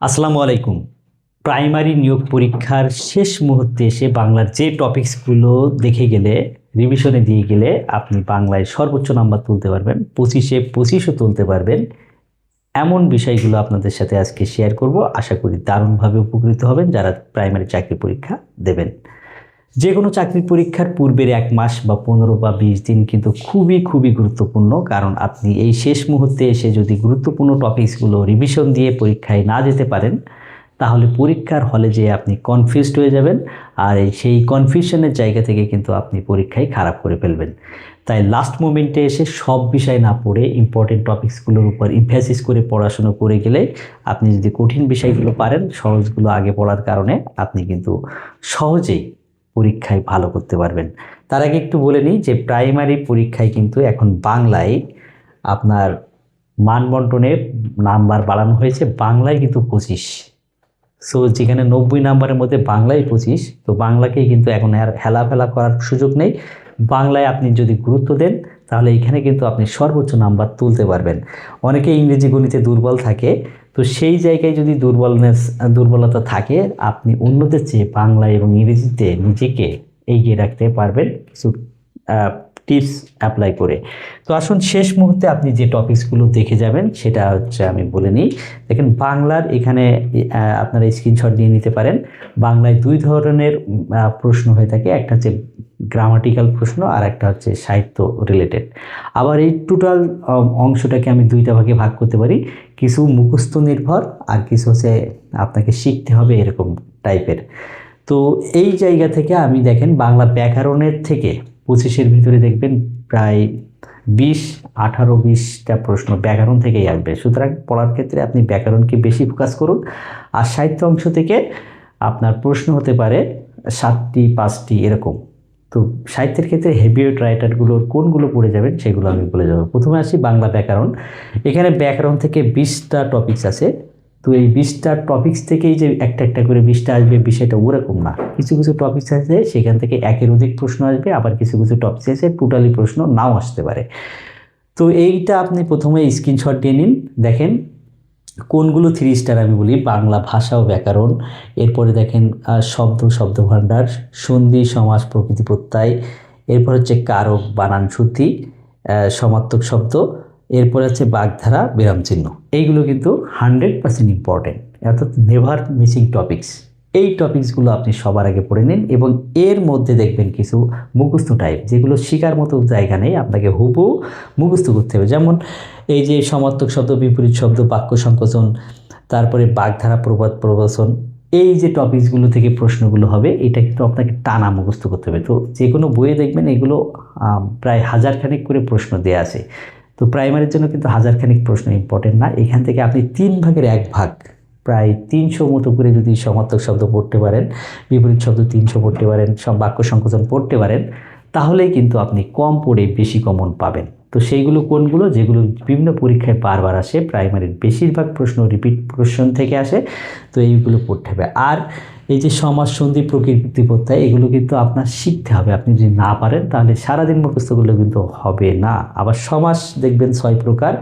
আসসালামু আলাইকুম। প্রাইমারি নিয়োগ পরীক্ষার শেষ মুহূর্তে এসে বাংলার যে টপিকসগুলো দেখে গেলে রিভিশনে দিয়ে গেলে আপনি বাংলায় সর্বোচ্চ নাম্বার তুলতে পারবেন, পঁচিশে পঁচিশও তুলতে পারবেন। এমন বিষয়গুলো আপনাদের সাথে আজকে শেয়ার করব। আশা করি দারুণভাবে উপকৃত হবেন যারা প্রাইমারি চাকরি পরীক্ষা দেবেন। যে কোনো চাকরির পরীক্ষার পূর্বের এক মাস বা পনেরো বা বিশ দিন কিন্তু খুবই খুবই গুরুত্বপূর্ণ। কারণ আপনি এই শেষ মুহূর্তে এসে যদি গুরুত্বপূর্ণ টপিকসগুলো রিভিশন দিয়ে পরীক্ষায় না যেতে পারেন, তাহলে পরীক্ষার হলে যেয়ে আপনি কনফিউজড হয়ে যাবেন আর এই সেই কনফিউশনের জায়গা থেকে কিন্তু আপনি পরীক্ষায় খারাপ করে ফেলবেন। তাই লাস্ট মোমেন্টে এসে সব বিষয় না পড়ে ইম্পর্টেন্ট টপিকসগুলোর উপর ইমফ্যাসিস করে পড়াশুনো করে গেলে আপনি যদি কঠিন বিষয়গুলো পারেন, সহজগুলো আগে পড়ার কারণে আপনি কিন্তু সহজেই পরীক্ষায় ভালো করতে পারবেন। তার আগে একটু বলে নিই যে প্রাইমারি পরীক্ষায় কিন্তু এখন বাংলায় আপনার মানবন্টনের নাম্বার বাড়ানো হয়েছে, বাংলায় কিন্তু পঁচিশ। সো যেখানে নব্বই নাম্বারের মধ্যে বাংলায় পঁচিশ, তো বাংলাকেই কিন্তু এখন আর হেলাফেলা করার সুযোগ নেই। বাংলায় আপনি যদি গুরুত্ব দেন তাহলে এখানে কিন্তু আপনি সর্বোচ্চ নাম্বার তুলতে পারবেন। অনেকে ইংরেজি গণিতে দুর্বল থাকে, তো সেই জায়গায় যদি দুর্বলনেস, দুর্বলতা থাকে, আপনি অন্যদের চেয়ে বাংলা এবং ইংরেজিতে নিজেকে এগিয়ে রাখতে পারবেন। কিছু টিপস অ্যাপ্লাই করে। তো আসুন শেষ মুহূর্তে আপনি যে টপিকসগুলো দেখে যাবেন, সেটা হচ্ছে আমি বলে নিই। দেখেন, বাংলার এখানে আপনারা স্ক্রিনশট নিয়ে নিতে পারেন। বাংলায় দুই ধরনের প্রশ্ন হয়ে থাকে। একটা হচ্ছে গ্রামাটিক্যাল প্রশ্ন আর একটা হচ্ছে সাহিত্য রিলেটেড আবার এই টোটাল অংশটাকে আমি দুইটা ভাগে ভাগ করতে পারি। কিছু মুখস্থ নির্ভর আর কিছু হচ্ছে আপনাকে শিখতে হবে এরকম টাইপের। তো এই জায়গা থেকে আমি দেখেন বাংলা ব্যাকরণের থেকে পঁচিশের ভিতরে দেখবেন প্রায় বিশ, আঠারো, বিশটা প্রশ্ন ব্যাকরণ থেকেই আসবে। সুতরাং পড়ার ক্ষেত্রে আপনি ব্যাকরণকে বেশি ফোকাস করুন। আর সাহিত্য অংশ থেকে আপনার প্রশ্ন হতে পারে সাতটি, পাঁচটি এরকম। তো সাহিত্যের ক্ষেত্রে হেভিওয়েট রাইটারগুলোর কোনগুলো পড়ে যাবেন সেগুলো আমি বলে যাব। প্রথমে আসি বাংলা ব্যাকরণ। এখানে ব্যাকরণ থেকে বিশটা টপিকস আছে। তো এই বিশটা টপিকস থেকেই যে একটা একটা করে বিশটা আসবে বিষয়টা ওরকম না। কিছু কিছু টপিকস আছে, সেখান থেকে একের অধিক প্রশ্ন আসবে, আবার কিছু কিছু টপিকস আছে টোটালি প্রশ্ন নাও আসতে পারে। তো এইটা আপনি প্রথমে স্ক্রিনশট দিয়ে নিন, দেখেন। কোনগুলো থ্রি স্টার আমি বলি? বাংলা ভাষা ও ব্যাকরণ। এরপরে দেখেন শব্দ শব্দ ভাণ্ডার সন্ধি সমাজ প্রকৃতি প্রত্যয়। এরপর হচ্ছে কারক, বানান শুদ্ধি সমার্থক শব্দ। এরপরে হচ্ছে বাগধারা বিরামচিহ্ন এইগুলো কিন্তু হান্ড্রেড পার্সেন্ট ইম্পর্টেন্ট অর্থাৎ নেভার মিসিং টপিকস এই টপিকসগুলো আপনি সবার আগে পড়ে নিন এবং এর মধ্যে দেখবেন কিছু মুখস্থ টাইপ যেগুলো শেখার মতো জায়গা নেই, আপনাকে হুবহু মুখস্থ করতে হবে। যেমন এই যে সমার্থক শব্দ, বিপরীত শব্দ, বাক্য সংকোচন, তারপরে বাগধারা, প্রবাদ, প্রবচন, এই যে টপিকসগুলো থেকে প্রশ্নগুলো হবে, এটা কিন্তু আপনাকে টানা মুখস্থ করতে হবে। তো যে কোনো বইয়ে দেখবেন এগুলো প্রায় হাজারখানেক করে প্রশ্ন দেওয়া আছে। তো প্রাইমারির জন্য কিন্তু হাজারখানেক প্রশ্ন ইম্পর্টেন্ট না। এখান থেকে আপনি তিন ভাগের এক ভাগ প্রায় তিনশো মতো করে যদি সমার্থক শব্দ পড়তে পারেন, বিপরীত শব্দ তিনশো পড়তে পারেন বাক্য সংকোচন পড়তে পারেন, তাহলেই কিন্তু আপনি কম পড়ে বেশি কমন পাবেন। তো সেইগুলো কোনগুলো? যেগুলো বিভিন্ন পরীক্ষায় বারবার আসে, প্রাইমারির বেশিরভাগ প্রশ্ন রিপিট কোশ্চেন থেকে আসে, তো এইগুলো পড়তে হবে। আর এই যে সমাজ, সন্ধি, প্রকৃতি প্রত্যয় এগুলো কিন্তু আপনার শিখতে হবে। আপনি যদি না পারেন, তাহলে সারাদিন মুখস্থ করলে কিন্তু হবে না। আবার সমাস দেখবেন ছয় প্রকার।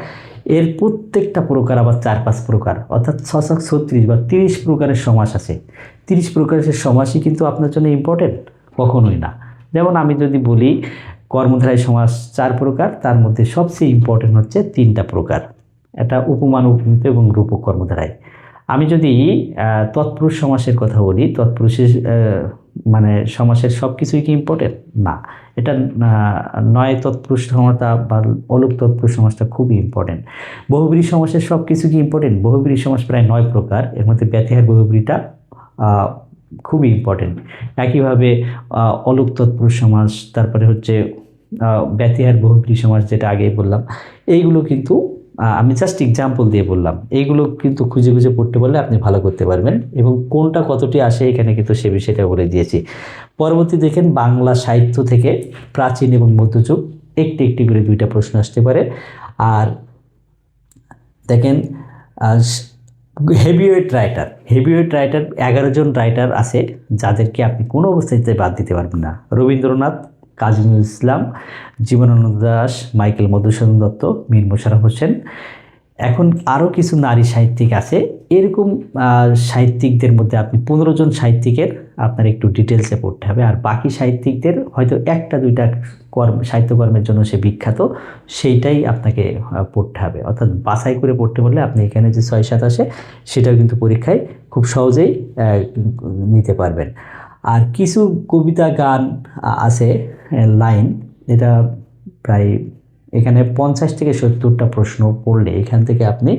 এর প্রত্যেকটা প্রকার আবার চার, পাঁচ প্রকার। অর্থাৎ ছশো ছত্রিশ বা তিরিশ প্রকারের সমাস আছে। তিরিশ প্রকারের সমাসই কিন্তু আপনার জন্য ইম্পর্টেন্ট কখনোই না। যেমন আমি যদি বলি কর্মধারায় সমাস চার প্রকার, তার মধ্যে সবচেয়ে ইম্পর্টেন্ট হচ্ছে তিনটা প্রকার। এটা উপমান উপমিত এবং রূপক কর্মধারায়। আমি যদি তৎপুরুষ সমাসের কথা বলি, তৎপুরুষের মানে সমাসের সব কিছুই কি ইম্পর্টেন্ট না। এটা নয় তৎপুরুষ সমাসটা বা অলোক তৎপুরুষ সমাসটা খুবই ইম্পর্টেন্ট বহুব্রী সমাসের সব কিছু কি ইম্পর্টেন্ট বহুব্রী সমাস প্রায় নয় প্রকার। এর মধ্যে ব্যতিহার বহুব্রীটা খুবই ইম্পর্টেন্ট একইভাবে অলোক তৎপুরুষ সমাস তারপরে হচ্ছে ব্যতিহার বহুব্রী সমাস যেটা আগেই বললাম, এইগুলো কিন্তু আমি জাস্ট এক্সাম্পল দিয়ে বললাম, এইগুলো কিন্তু খুঁজে খুঁজে পড়তে পারলে আপনি ভালো করতে পারবেন এবং কোনটা কতটি আসে এখানে কিন্তু সে বিষয়টা বলে দিয়েছি। পরবর্তী দেখেন, বাংলা সাহিত্য থেকে প্রাচীন এবং মধ্যযুগ, একটি একটি করে দুইটা প্রশ্ন আসতে পারে। আর দেখেন হেভিওয়েট রাইটার হেভিওয়েট রাইটার এগারো জন রাইটার আছে, যাদেরকে আপনি কোনো অবস্থাতে বাদ দিতে পারবেন না। রবীন্দ্রনাথ, কাজী ইসলাম, জীবনানন্দ দাস, মাইকেল মধুসূদন দত্ত, মীর মোশারফ হোসেন। এখন আরও কিছু নারী সাহিত্যিক আছে এরকম সাহিত্যিকদের মধ্যে আপনি পনেরো জন সাহিত্যিকের আপনার একটু ডিটেলসে পড়তে হবে। আর বাকি সাহিত্যিকদের হয়তো একটা, দুইটা কর্ম, সাহিত্যকর্মের জন্য সে বিখ্যাত, সেইটাই আপনাকে পড়তে হবে। অর্থাৎ বাছাই করে পড়তে বললে আপনি এখানে যে ছয় সাত আসে, সেটাও কিন্তু পরীক্ষায় খুব সহজেই নিতে পারবেন। আর কিছু কবিতা, গান আছে লাইন, এটা প্রায় এখানে পঞ্চাশ থেকে সত্তরটা প্রশ্ন পড়লে এখান থেকে আপনি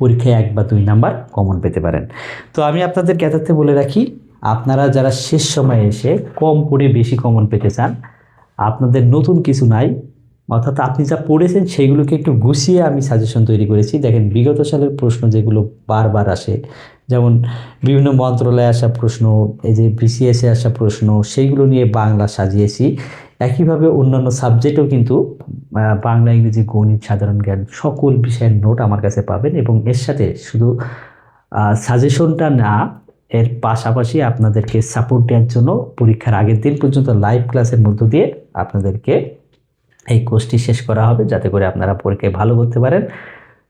পরীক্ষায় এক বা দুই নাম্বার কমন পেতে পারেন। তো আমি আপনাদের ক্যাথাতে বলে রাখি, আপনারা যারা শেষ সময়ে এসে কম করে বেশি কমন পেতে চান, আপনাদের নতুন কিছু নাই অর্থাৎ আপনি যা পড়েছেন সেইগুলোকে একটু গুছিয়ে আমি সাজেশন তৈরি করেছি। দেখেন, বিগত সালের প্রশ্ন যেগুলো বারবার আসে, যেমন বিভিন্ন মন্ত্রণালয়ে আসা প্রশ্ন, এই যে বিসিএসে আসা প্রশ্ন, সেইগুলো নিয়ে বাংলা সাজিয়েছি। একইভাবে অন্যান্য সাবজেক্টেও কিন্তু বাংলা, ইংরেজি, গণিত, সাধারণ জ্ঞান সকল বিষয়ের নোট আমার কাছে পাবেন এবং এর সাথে শুধু সাজেশনটা না, এর পাশাপাশি আপনাদেরকে সাপোর্ট দেওয়ার জন্য পরীক্ষার আগের দিন পর্যন্ত লাইভ ক্লাসের মধ্য দিয়ে আপনাদেরকে এই কোর্সটি শেষ করা হবে যাতে করে আপনারা পরীক্ষায় ভালো করতে পারেন।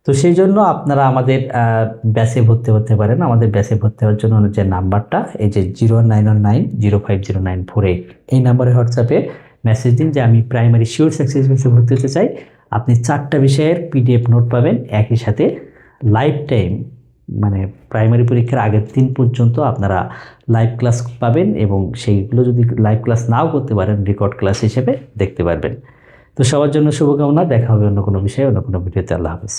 তো সেই জন্য আপনারা আমাদের ব্যাসে ভর্তি হতে পারেন। আমাদের ব্যাসে ভর্তি হওয়ার জন্য যে নাম্বারটা, এই যে zero nine one nine zero five zero nine four eight এই নাম্বারে হোয়াটসঅ্যাপে মেসেজ দিন যে আমি প্রাইমারি শিওর সাকসেস ব্যাচে ভর্তি হতে চাই। আপনি চারটা বিষয়ের পিডিএফ নোট পাবেন। একই সাথে লাইফ টাইম মানে প্রাইমারি পরীক্ষার আগের দিন পর্যন্ত আপনারা লাইভ ক্লাস পাবেন এবং সেইগুলো যদি লাইভ ক্লাস নাও করতে পারেন রেকর্ড ক্লাস হিসেবে দেখতে পারবেন। তো সবার জন্য শুভকামনা দেখা হবে অন্য কোনো বিষয়ে অন্য কোনো ভিডিওতে। আল্লাহ হাফিজ।